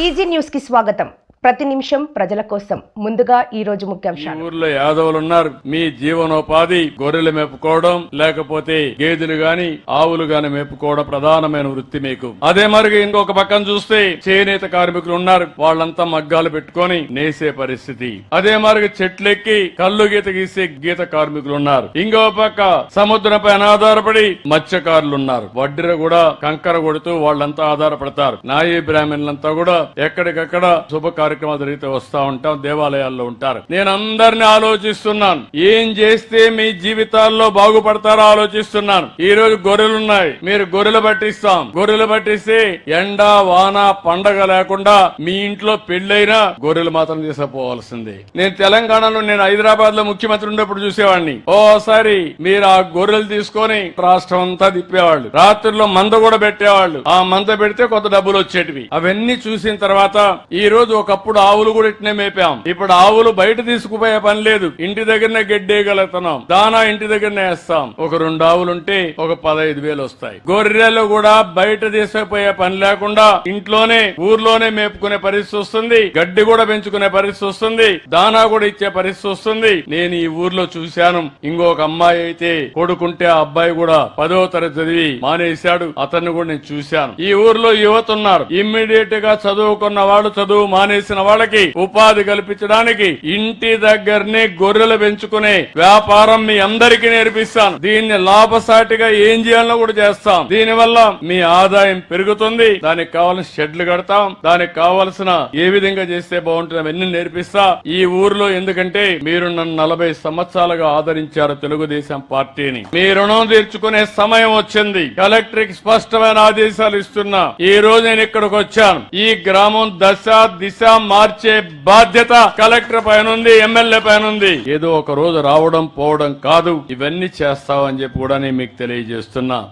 TG news కి స్వాగతం ప్రతి నిమిషం ప్రజల కోసం. ముందుగా ఈ రోజు ముఖ్యాంశాలు. ఊర్లో యాదవులు ఉన్నారు మీ జీవనోపాధి గొర్రెలు మేపుకోవడం లేకపోతే గేదెలు గాని ఆవులు గాని మేపుకోవడం ప్రధానమైన వృత్తి మీకు. అదే మరి ఇంకొక పక్కన చూస్తే చేనేత కార్మికులు ఉన్నారు. వాళ్ళంతా మగ్గాలు పెట్టుకొని నేసే పరిస్థితి. అదే మరి చెట్లెక్కి కళ్ళు గీత గీసే గీత కార్మికులు ఉన్నారు. ఇంకో పక్క సముద్రంపై ఆధారపడి మత్స్యకారులు ఉన్నారు వడ్డీర కూడా కంకర కొడుతూ వాళ్ళంతా ఆధారపడతారు. నాయీ బ్రాహ్మణులంతా కూడా ఎక్కడికక్కడ శుభకార్యం కార్యక్రమాలు జరిగితే వస్తా ఉంటాం దేవాలయాల్లో ఉంటారు. నేను అందరిని ఆలోచిస్తున్నాను. ఏం చేస్తే మీ జీవితాల్లో బాగుపడతారో ఆలోచిస్తున్నాను. ఈ రోజు గొర్రెలు ఉన్నాయి. మీరు గొర్రెలు పట్టిస్తాం. గొర్రెలు పట్టిస్తే ఎండ వాన పండగ లేకుండా మీ ఇంట్లో పెళ్ళైనా గొర్రెలు మాత్రం తీసుకుపోవాల్సిందే నేను తెలంగాణలో నేను హైదరాబాద్లో ముఖ్యమంత్రి ఉన్నప్పుడు చూసేవాడిని. ఓసారి మీరు ఆ గొర్రెలు తీసుకొని రాష్ట్రం అంతా తిప్పేవాళ్ళు. రాత్రుల్లో మంద కూడా పెట్టేవాళ్ళు. ఆ మంద పెడితే కొంత డబ్బులు వచ్చేటివి. అవన్నీ చూసిన తర్వాత ఈ రోజు ఒక ఒకప్పుడు ఆవులు కూడా ఇట్నే మేపాం. ఇప్పుడు ఆవులు బయట తీసుకుపోయే పని లేదు. ఇంటి దగ్గరనే గడ్డేయగలుగుతున్నాం. దానా ఇంటి దగ్గరనే వేస్తాం. ఒక రెండు ఆవులు ఉంటే ఒక పదహైదు వేలు వస్తాయి. గొర్రెలు కూడా బయట తీసుకుపోయే పని లేకుండా ఇంట్లోనే ఊర్లోనే మేపుకునే పరిస్థితి వస్తుంది. గడ్డి కూడా పెంచుకునే పరిస్థితి వస్తుంది. దానా కూడా ఇచ్చే పరిస్థితి వస్తుంది. నేను ఈ ఊర్లో చూశాను. ఇంకొక అమ్మాయి అయితే కొడుకుంటే ఆ అబ్బాయి కూడా పదో తరగతి చదివి మానేశాడు. అతన్ని కూడా నేను చూశాను. ఈ ఊర్లో యువత ఉన్నారు. ఇమ్మీడియట్గా చదువుకున్న వాళ్ళు చదువు చేసిన వాళ్ళకి ఉపాధి కల్పించడానికి ఇంటి దగ్గరనే గొర్రెలు పెంచుకునే వ్యాపారం మీ అందరికీ నేర్పిస్తాను. దీన్ని లాభసాటిగా ఏం చేయాలో కూడా చేస్తాం. దీని వల్ల మీ ఆదాయం పెరుగుతుంది. దానికి కావాల్సిన షెడ్లు కడతాం. దానికి కావాల్సిన ఏ విధంగా చేస్తే బాగుంటుంది అవన్నీ నేర్పిస్తా. ఈ ఊర్లో ఎందుకంటే మీరు నన్ను నలభై సంవత్సరాలుగా ఆదరించారు తెలుగుదేశం పార్టీని. మీ రుణం తీర్చుకునే సమయం వచ్చింది. కలెక్టర్కి స్పష్టమైన ఆదేశాలు ఇస్తున్నా. ఈ రోజు నేను ఇక్కడికి వచ్చాను. ఈ గ్రామం దశ దిశ మార్చే బాధ్యత కలెక్టర్ పైన ఉంది ఎమ్మెల్యే పైన ఉంది ఏదో ఒక రోజు రావడం పోవడం కాదు. ఇవన్నీ చేస్తావని చెప్పి కూడా నేను మీకు తెలియజేస్తున్నా.